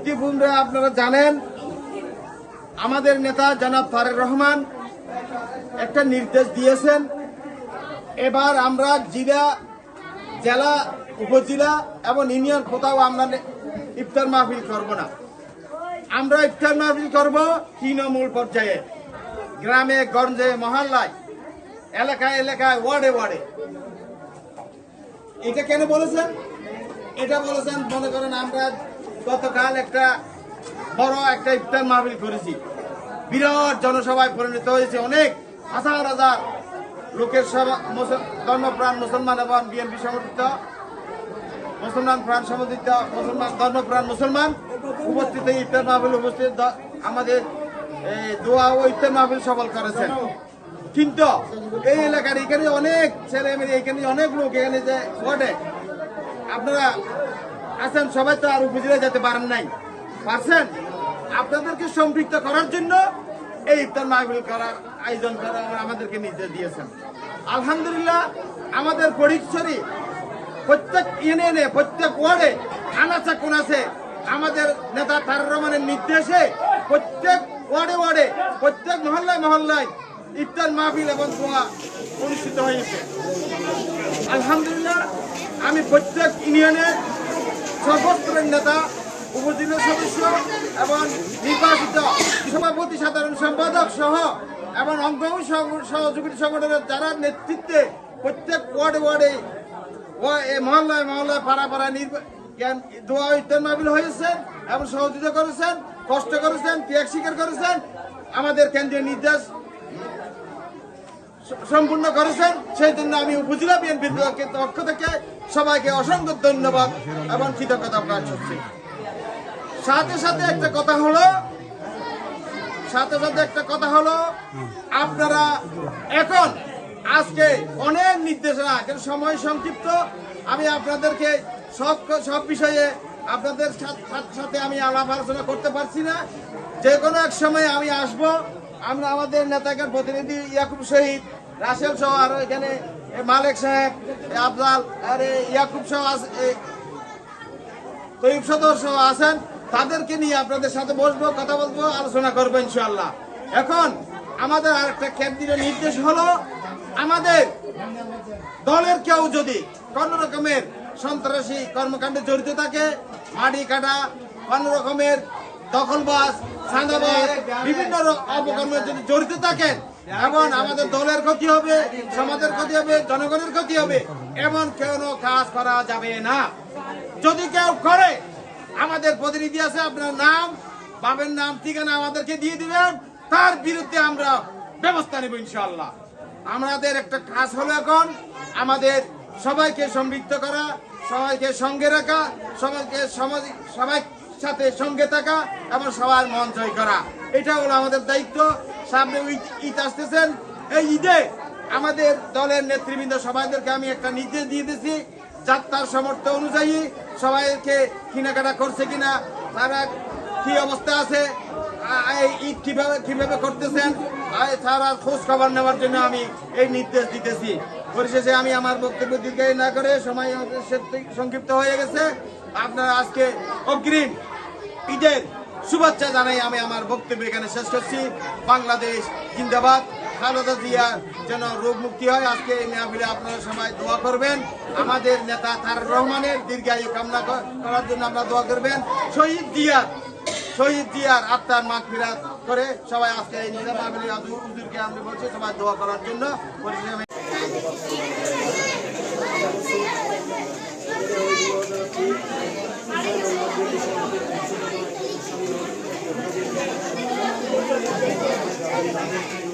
ইতিপূর্বে আপনারা জানেন? আমাদের নেতা জনাব তারেক রহমান একটা নির্দেশ দিয়েছেন। এবার আমরা জেলা জেলা, উপজেলা এবং ইউনিয়ন কোথাও আমরা ইফতার মাহফিল করব না। আমরা ইফতার মাহফিল করব তৃণমূল পর্যায়ে, গ্রামে, গঞ্জে, মহল্লায়, এলাকায় এলাকায়, ওয়ার্ডে ওয়ার্ডে। এটা কেন বলেছেন? এটা বলেছেন, মনে করেন আমরা গতকাল একটা বড় একটা ইফতার মাহফিল করেছি। বিরাট জনসভায় পরিণত হয়েছে অনেক হাজার হাজার লোকের ধর্মপ্রাণ মুসলমান এবং বিএনপি সমর্থিত, মুসলমান প্রাণ সমর্থিত মুসলমান, ধর্মপ্রাণ মুসলমান উপস্থিত ইফতার মাহফিল উপস্থিত আমাদের দোয়া ও ইফতার মাহফিল সফল করেছেন। কিন্তু এই এলাকার এখানে অনেক ছেলে মেয়ে এখানে অনেক লোক এখানে যে ঘটে আপনারা আছেন, সবাই তো আর উপজেলায় যেতে পারেন নাই। পারছেন? আপনাদেরকে সম্পৃক্ত করার জন্য এই ইফতার মাহফিল করার আয়োজন করা আমাদেরকে নির্দেশ দিয়েছেন। আলহামদুলিল্লাহ, আমাদের পরিচরি প্রত্যেক ইউনিয়নে প্রত্যেক ওয়ার্ডে আনাচে কোনাছে আমাদের নেতা তার রহমানের নির্দেশে প্রত্যেক ওয়ার্ডে ওয়ার্ডে, প্রত্যেক মহল্লায় মহল্লায় ইফতার মাহফিল এবং দোয়া অনুষ্ঠিত হয়েছে। আলহামদুলিল্লাহ, আমি প্রত্যেক ইউনিয়নের সর্বস্তরের নেতা, উপজেলা সদস্য এবং নির্বাচিত সভাপতি সাধারণ সম্পাদক সহ এবং অঙ্গ সহ- সহযোগী সংগঠনের যারা নেতৃত্বে প্রত্যেক ওয়ার্ডে ওয়ার্ডে মহল্লায় মহল্লায় পাড়া পাড়া জ্ঞান, দোয়া ইত্যাদি মাহফিল হয়েছে এবং সহযোগিতা করেছেন, কষ্ট করেছেন, ত্যাগ স্বীকার করেছেন। আমাদের কেন্দ্রীয় নির্দেশ সম্পূর্ণ করেছেন সেই জন্য আমি উপজেলা বিএনপি পক্ষ থেকে সবাইকে অসংখ্য ধন্যবাদ এবং কৃতজ্ঞতা প্রকাশ করছি। সাথে সাথে একটা কথা হলো, সাথে সাথে একটা কথা হলো, আপনারা এখন, আজকে অনেক নির্দেশনা সময় সংক্ষিপ্ত। আমি আপনাদেরকে সব সব বিষয়ে আপনাদের সাথে আমি আলাপ আলোচনা করতে পারছি না। যে কোনো এক সময় আমি আসব। আমরা আমাদের নেতাকে প্রতিনিধি ইয়াকুব শহীদ রাসেল সহ আরও এখানে মালেক সাহেব আফজাল, আর ইয়াকুব সহ তৈব সদস্য আছেন। তাদেরকে নিয়ে আপনাদের সাথে বসবো, কথা বলব, আলোচনা করব ইনশাল্লাহ এখন আমাদের আরেকটা কেন্দ্রীয় নির্দেশ হলো, আমাদের দলের কেউ যদি কোন রকমের সন্ত্রাসী কর্মকাণ্ডে জড়িত থাকে, মাটি কাটা, কোন রকমের দখলবাজ বিভিন্ন র- অপকর্মে যদি জড়িত থাকেন, এমন আমাদের দলের ক্ষতি হবে, সমাজের ক্ষতি হবে, জনগণের ক্ষতি হবে, এমন কোনো কাজ করা যাবে না। যদি কেউ করে, আমাদের প্রতিনিধি আছে, আপনার নাম বাবার নাম, ঠিকানা আমাদেরকে দিয়ে দিবেন, তার বিরুদ্ধে আমরা ব্যবস্থা নেব ইনশাল্লাহ আমাদের একটা কাজ হলো এখন, আমাদের সবাইকে সমৃদ্ধ করা, সবাইকে সঙ্গে রাখা, সবাইকে সমাজ সবাই সাথে সঙ্গে থাকা এবং সবার মন জয় করা। এটা হলো আমাদের দায়িত্ব। সামনে ঈদ আসতেছেন। এই ঈদে আমাদের দলের নেতৃবৃন্দ সবাইদেরকে আমি একটা নির্দেশ দিয়ে দিয়েছি, যাত্রার সমর্থ অনুযায়ী সবাইকে কেনাকাটা করছে কিনা, তারা কি অবস্থা আছে এই ঈদ কীভাবে কীভাবে করতেছেন তারা খোঁজ খবর নেওয়ার জন্য আমি এই নির্দেশ দিতেছি। পরিশেষে আমি আমার বক্তব্য দীর্ঘায়ী না করে সময় সংক্ষিপ্ত হয়ে গেছে। আপনারা আজকে অগ্রিম ঈদের শুভেচ্ছা জানাই আমি আমার বক্তব্য এখানে শেষ করছি। বাংলাদেশ জিন্দাবাদ। খালেদা জিয়া যেন রোগ মুক্তি হয়, আজকে এই মেয়াবিলে আপনারা সবাই দোয়া করবেন। আমাদের নেতা তার রহমানের দীর্ঘায়ু কামনা করার জন্য আমরা দোয়া করবেন। শহীদ জিয়ার শহীদ জিয়ার আত্মার মাগ ফিরাত করে সবাই আজকে এই মাহবিলে হুজুরকে আমরা বলছি, সবাই দোয়া করার জন্য। Gracias.